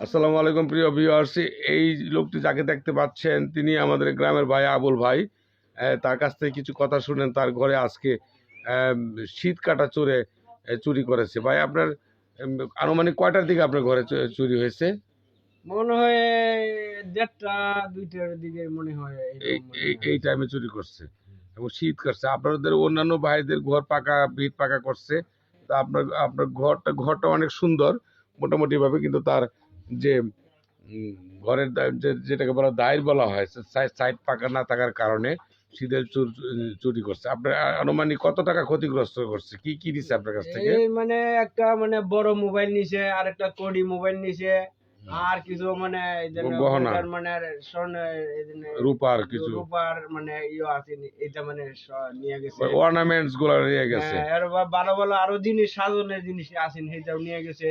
আসসালামু আলাইকুম প্রিয় ভিউয়ার্স এই লোকটি যাকে দেখতে পাচ্ছেন তিনি আমাদের গ্রামের ভাই আবুল ভাই। তার কাছ থেকে কিছু কথা শুনেন তার ঘরে আজকে শীত কাটা চোরে চুরি করেছে। ভাই আপনার আনুমানিক কয়টার দিকে আপনার ঘরে চুরি হয়েছে? মনে হয় দেড়টা দুইটার দিকে মনে হয় এই টাইমে চুরি করছে এবং শীত করছে আপনাদের অন্যান্য ভাইদের ঘর পাকা ভিত পাকা করছে। তা আপনার আপনার ঘরটা ঘরটা অনেক সুন্দর মোটামুটিভাবে কিন্তু তার যে ঘরের যেটাকে বলা দায়ের বলা হয় সাইড পাকা না থাকার কারণে শীতের চুরি করছে। আপনার আনুমানিক কত টাকা ক্ষতিগ্রস্ত করছে? কি কি দিচ্ছে আপনার কাছ থেকে? মানে একটা মানে বড় মোবাইল নিছে আর একটা কোডি মোবাইল নিছে আর কিছু মানে গহনা। মানে স্বর্ণ এই রূপার কিছু। রূপার মানে ইয়ে আছে এটা মানে নিয়ে গেছে। অর্নামেন্টসগুলো নিয়ে গেছে। হ্যাঁ, আর ভালো ভালো আরও জিনিস সাজনের জিনিস আছে সেটাও নিয়ে গেছে।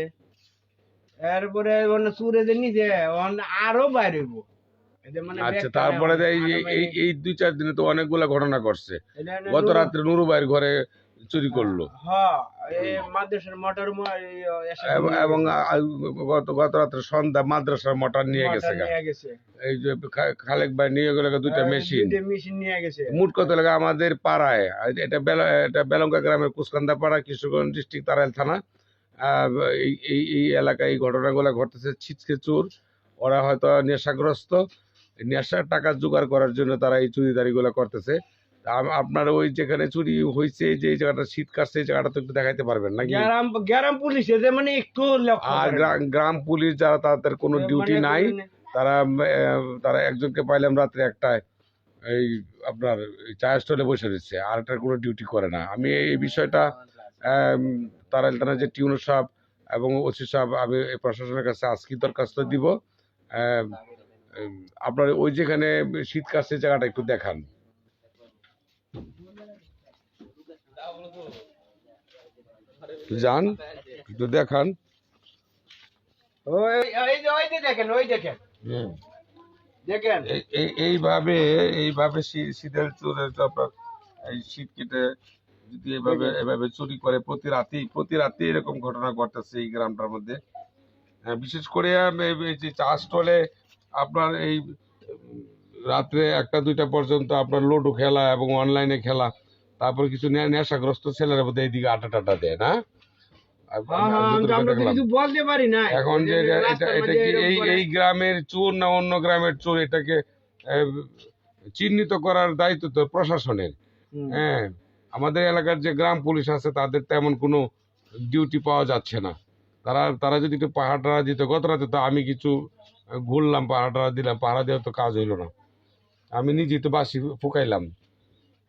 এরপরে মানে সুরে যে ওখান আরও বাইরে মানে আচ্ছা তারপরে এই এই- এই দুই চার দিনে তো অনেকগুলা ঘটনা মানে গত রাত্রে নুরু ভাইয়ের ঘরে চুরি করল। হ্যাঁ এবং- গত গত রাত্রে সন্ধ্যা মাদ্রাসার মোটর নিয়ে গেছে এই যে খালেক ভাই নিয়ে গেলে দুইটা মেশিন। দুইটা মেশিন নিয়ে গেছে। মোট কত লাগে আমাদের পাড়ায় এটা বেলা এটা বেলঙ্কা গ্রামের কুসকান্দা পাড়া কিশোরগঞ্জ ডিস্ট্রিক্ট তারাইল থানা। এই এই এলাকায় এই ঘটনাগুলো ঘটতেছে ছিচকে চোর। ওরা হয়তো নেশাগ্রস্ত। নেশার টাকা জোগাড় করার জন্য তারা এই চুরিদারিগুলো করতেছে। আপনার ওই যেখানে চুরি হয়েছে যে জায়গাটা শীত কাটছে এই জায়গাটা তো একটু দেখাইতে পারবেন নাকি? গ্রাম গ্রাম পুলিশে যে মানে একটু আর গ্রাম পুলিশ যারা তাদের কোনো মানে ডিউটি নাই। মানে তারা তারা একজনকে পাইলাম রাত্রে একটায়। এই আপনার চায়ের স্টলে বসে রয়েছে। আর এটার কোনো ডিউটি করে না। আমি এই বিষয়টা তারা তারা যে টিউনার সাহেব এবং ওসি সাহেব আমি প্রশাসনের কাছে আজকে দরখাস্ত দিব। আপনার ওই যেখানে শীত কাছে জায়গাটা একটু দেখান। যান একটু দেখান। এইভাবে এইভাবে শীতের চোরের আপনার এই শীত কেটে যদি এভাবে এভাবে চুরি করে প্রতি রাতেই প্রতি রাতে এরকম ঘটনা ঘটতেছে এই গ্রামটার মধ্যে। হ্যাঁ, বিশেষ করে যে চা স্টলে আপনার এই রাত্রে একটা দুইটা পর্যন্ত আপনার লুডো খেলা এবং অনলাইনে খেলা তারপর কিছু নেশাগ্রস্ত ছেলেরা বোধহয় এইদিকে আটা টাটা দেয় না? হ্যাঁ হ্যাঁ এখন যে এটা কি এই এই গ্রামের চোর না অন্য গ্রামের চোর এটাকে চিহ্নিত করার দায়িত্ব তো প্রশাসনের। হ্যাঁ আমাদের এলাকার যে গ্রাম পুলিশ আছে, তাদের তেমন কোনো ডিউটি পাওয়া যাচ্ছে না। তারা তারা যদি একটু পাহাড় দিত, গত রাতে তো আমি কিছু ঘুরলাম, পাহাড় দিলাম, পাহাড়া দেওয়া তো কাজ হইল না। আমি নিজেই তো বাসি ফুকাইলাম।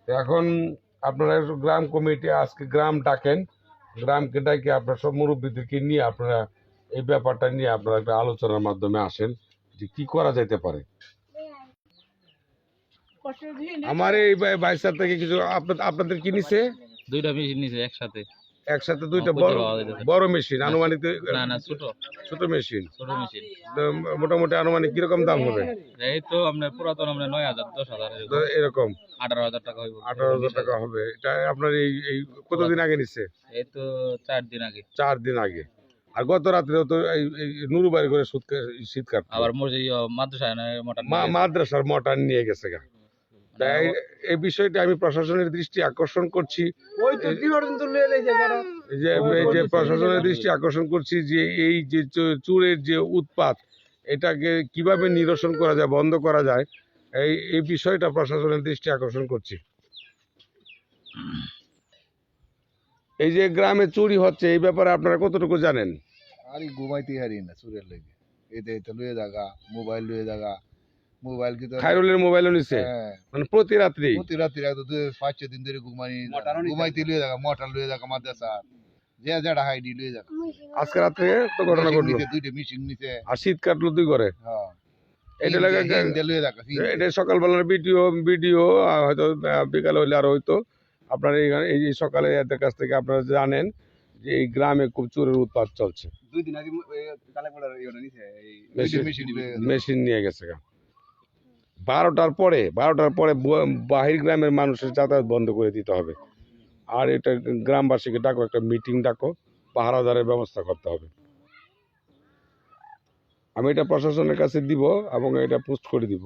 এখন আপনারা গ্রাম কমিটি আজকে গ্রাম ডাকেন। গ্রামকে ডাকে আপনার সব মুরব্বীদেরকে নিয়ে আপনারা এই ব্যাপারটা নিয়ে আপনারা একটা আলোচনার মাধ্যমে আসেন যে কি করা যেতে পারে। আমার এই বাইসার থেকে কিছু আপনাদের কি নিছে? দুইটা মেশিন নিছে একসাথে। একসাথে দুইটা বড়। বড় মেশিন আনুমানিক না না ছোট। ছোট মেশিন। ছোট মেশিন। মোটামুটি আনুমানিক কীরকম দাম হবে? এই তো আপনার পুরাতন আপনার নয় হাজার দশ হাজার এরকম। আঠারো হাজার টাকা হইব। আঠারো হাজার টাকা হবে। এটা আপনার এই এই কতদিন আগে নিচ্ছে এই তো চার দিন আগে। চার দিন আগে। আর গত রাত্রে তো এই নুরুবাড়ি করে শীত শীত কাট আবার মসজিদ মাদ্রাসায় মোটা মাদ্রাসার মটার নিয়ে গেছে গা। তাই এই বিষয়টি আমি প্রশাসনের দৃষ্টি আকর্ষণ করছি। যে প্রশাসনের দৃষ্টি আকর্ষণ করছি যে এই যে চোরের যে উৎপাত এটাকে কীভাবে নিরসন করা যায় বন্ধ করা যায় এই এই বিষয়টা প্রশাসনের দৃষ্টি আকর্ষণ করছি। এই যে গ্রামে চুরি হচ্ছে এই ব্যাপারে আপনারা কতটুকু জানেন? আরে ঘুমাইতে হারি না চুরের লেগে। এতে এতে লুয়ে জাগা মোবাইল লুয়ে জাগা মোবাইল মোবাইলও নিছে? হ্যাঁ। মানে প্রতি রাত্রি প্রতি রাত্রি একদম দুই পাঁচ ছয় দিন ধরে ঘুমাই ঘুমাইতে লুয়ে জাগা মোটর লুয়ে জাগা মাদ্রাসা। যে যেটা হাইডি লুয়ে জাগা আজকে রাত্রে তো ঘটনা ঘটলো। দুইটা মিশিং নিছে। আর শীত কাটলো দুই করে হ্যাঁ। এটা লাগে হিন্দে লুয়ে জাগা এটা সকালবেলার ভিডিও ভিডিও হয়তো বিকালে হইলে আর হয়তো আপনার এইখানে এই যে সকালে এদের কাছ থেকে আপনারা জানেন যে এই গ্রামে খুব চোরের উৎপাত চলছে। দুই দিন আগে মেশিন নিয়ে গেছে গা। বারোটার পরে বারোটার পরে বাহির গ্রামের মানুষের যাতায়াত বন্ধ করে দিতে হবে। আর এটা গ্রামবাসীকে ডাকো, একটা মিটিং ডাকো, পাহারাদারের ব্যবস্থা করতে হবে। আমি এটা প্রশাসনের কাছে দিব এবং এটা পোস্ট করে দিব।